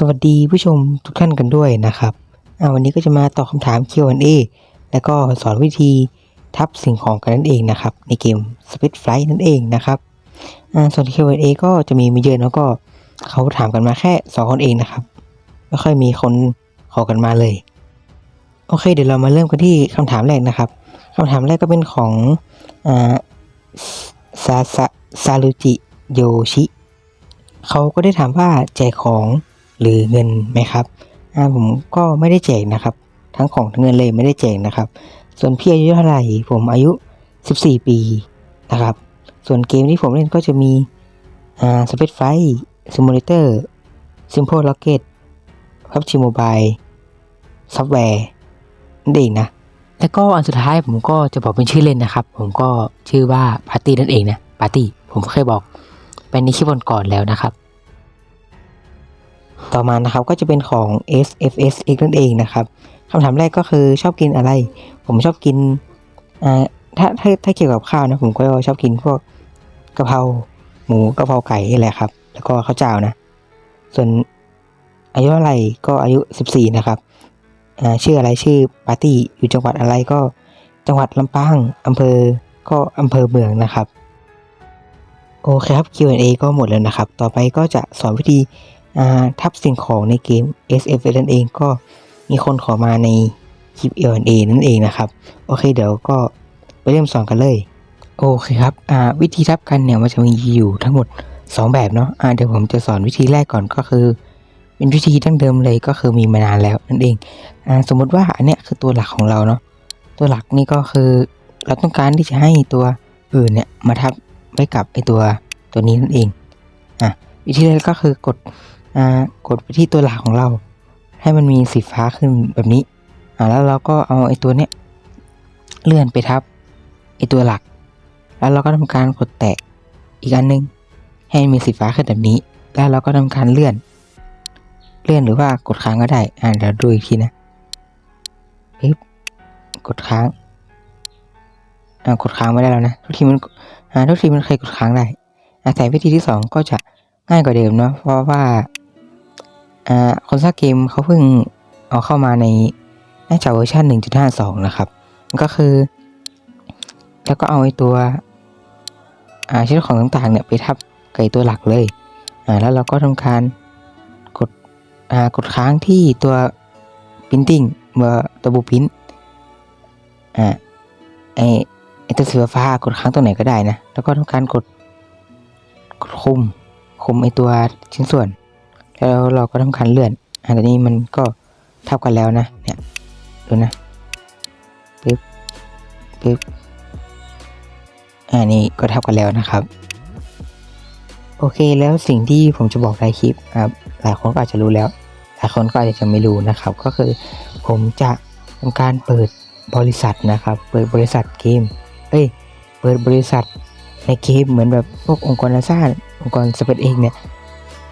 สวัสดีผู้ชมทุกท่านกันด้วยนะครับวันนี้ก็จะมาตอบคำถาม Q&A แล้วก็สอนวิธีทับสิ่งของกันนั่นเองนะครับ ในเกม Speed Flight นั่นเองนะครับอ่าส่วน Q&A ก็จะมีไม่เยอะแล้วก็เขาถามกันมาแค่สองคนเองนะครับ ไม่ค่อยมีคนขอกันมาเลย โอเค เดี๋ยวเรามาเริ่มกันที่คำถามแรกนะครับคำถามแรกก็เป็นของซาซาซารุจิโยชิเขาก็ได้ถามว่าแจกของ หรือเงินไหมครับอ่าผมก็ไม่ได้แจกนะครับ ทั้งของทั้งเงินเลยไม่ได้แจกนะครับ ส่วนพี่อายุเท่าไหร่ผมอายุ 14 ปีนะครับ ส่วนเกมที่ผมเล่นก็จะมีอ่า Space Flight Simulator Simple Rocket PUBG Mobile Software นั่นเองนะ แล้วก็อันสุดท้ายผมก็จะบอกเป็นชื่อเล่นนะครับ ผมก็ชื่อว่าปาร์ตี้นั่นเองนะปาร์ตี้ผมเคยบอกไปในคลิปก่อนแล้วนะครับ ต่อมานะครับก็จะเป็นของ SFS X นั่นเองนะครับคำถามแรกก็คือชอบกินอะไร ผมชอบกินอ่าถ้าถ้าถ้าเกี่ยวกับข้าวนะผมก็ชอบกินพวกกะเพราหมูกะเพราไก่นี่แหละครับ แล้วก็ข้าวเจ้านะ ส่วนอายุเท่าไหร่ก็อายุ 14 นะครับชื่ออะไรชื่อปาร์ตี้อยู่จังหวัดอะไรก็จังหวัดลำปางอำเภอก็อำเภอเมืองนะครับ โอเคครับ Q&A ก็หมดแล้วนะครับ ต่อไปก็จะสอนวิธี ทับสิ่งของในเกม SF นั่นเองก็มีคนขอมาในคลิป Q&A นั่นเองนะครับ โอเคเดี๋ยวก็ไปเริ่มสอนกันเลย โอเคครับวิธีทับกันเนี่ยมันจะมีอยู่ทั้งหมด 2 แบบเนาะอ่าเดี๋ยวผมจะสอนวิธีแรกก่อนก็คือ เป็นวิธีดั้งเดิมเลยก็คือมีมานานแล้วนั่นเองอสมมุติว่าอันเนี้ยคือตัวหลักของเราเนาะตัวหลักนี่ก็คือเราต้องการที่จะให้ตัวอื่นเนี่ยมาทับไว้กับไอตัวตัวนี้นั่นเองอะวิธีแรกก็คือกด อ่ากดไปที่ตัวหลักของเรา ให้มันมีสีฟ้าขึ้นแบบนี้ อ่าแล้วเราก็เอาไอ้ตัวเนี้ยเลื่อนไปทับไอ้ตัวหลัก แล้วเราก็ทำการกดแตะอีกอันหนึง ให้มีสีฟ้าขึ้นแบบนี้ แล้วเราก็ทำการเลื่อน เลื่อนหรือว่ากดค้างก็ได้ อ่าเดี๋ยวดูอีกทีนะปึ๊บกดค้างอ่ากดค้างไม่ได้แล้วนะทุกทีมันอ่าทุกทีมันเคยกดค้างได้อ่าแต่วิธีที่สองก็จะง่ายกว่าเดิมเนาะเพราะว่า อ่าคนสร้างเกมเขาเพิ่งเอาเข้ามาในน่าจะเวอร์ชัน1.52 นะครับ ก็คือ แล้วก็เอาไอ้ตัวอ่าชิ้นของต่างๆเนี่ยไปทับกับไอ้ตัวหลักเลยอ่าแล้วเราก็ทำการกดอ่ากดค้างที่ตัว printing เมื่อตัวบูพินอ่าไอไอตัวสีฟ้ากดค้างตรงไหนก็ได้นะ แล้วก็ทำการกดกดคุมคุมไอตัวชิ้นส่วน แล้วเราก็ทำการเลื่อนอ่าตอนนี้มันก็เท่ากันแล้วนะเนี่ยดูนะปึ๊บปึ๊บอ่านี่ก็เท่ากันแล้วนะครับ โอเคแล้วสิ่งที่ผมจะบอกในคลิปครับหลายคนก็อาจจะรู้แล้วหลายคนก็อาจจะไม่รู้นะครับ ก็คือผมจะทำการเปิดบริษัทนะครับ เปิดบริษัทเกม เอ้ย เปิดบริษัทในเกมเหมือนแบบพวกองค์กรนาซาองค์กรสเปซเองเนี่ย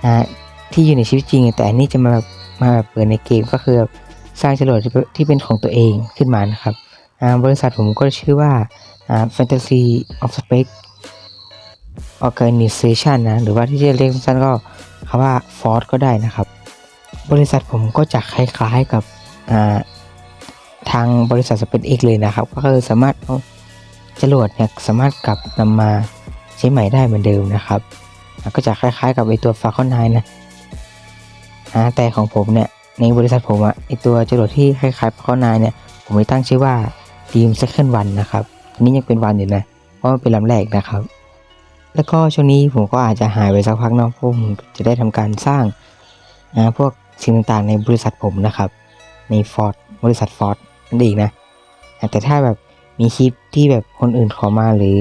อ่า ที่อยู่ในชีวิตจริง แต่อันนี้จะมาแบบมาแบบเปิดในเกมก็คือสร้างจรวดที่เป็นของตัวเองขึ้นมานะครับบริษัทผมก็ชื่อว่า Fantasy of Space Organization นะ หรือว่าที่จะเรียกสั้นก็คำว่า Force ก็ได้นะครับ บริษัทผมก็จะคล้ายๆกับทางบริษัทสเปนเอกเลยนะครับ ก็คือสามารถเอาจรวดเนี่ยสามารถกลับนำมาใช้ใหม่ได้เหมือนเดิมนะครับ ก็จะคล้ายๆกับไอตัว Falcon 9นะ อ่าแต่ของผมเนี่ยในบริษัทผมอะไอตัวจรวดที่คล้ายๆ Falcon 9เนี่ย ผมไม่ตั้งชื่อว่า Team Second One นะครับอันนี้ยังเป็นวันอยู่นะเพราะมันเป็นลำแรกนะครับ แล้วก็ช่วงนี้ผมก็อาจจะหายไปสักพักเนาะเพราะผมจะได้ทำการสร้างอ่าพวกสิ่งต่างๆในบริษัทผมนะครับ ในฟอร์ดบริษัทฟอร์ดนั่นเองนะแต่ถ้าแบบมีคลิปที่แบบคนอื่นขอมาหรือ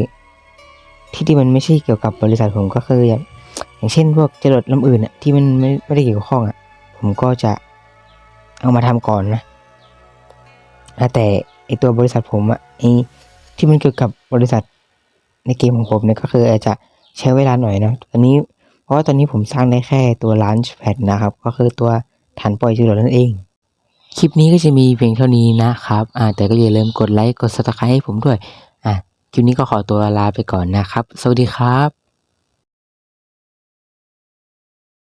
ที่ที่มันไม่ใช่เกี่ยวกับบริษัทผมก็คือ อย่างเช่นพวกจรดลำอื่นอะที่มันไม่ไม่ได้เกี่ยวข้องอะผมก็จะเอามาทำก่อนนะแต่ไอตัวบริษัทผมอะไอที่มันเกี่ยวกับบริษัทในเกมของผมเนี่ยก็คืออาจจะใช้เวลาหน่อยนะตอนนี้เพราะว่าตอนนี้ผมสร้างได้แค่ตัว Launch Pad นะครับ ก็คือตัวฐานปล่อยจรวดนั่นเอง คลิปนี้ก็จะมีเพียงเท่านี้นะครับอ่าแต่ก็อย่าลืมกดไลค์กด subscribe ให้ผมด้วยอะคลิปนี้ก็ขอตัวลาไปก่อนนะครับ สวัสดีครับ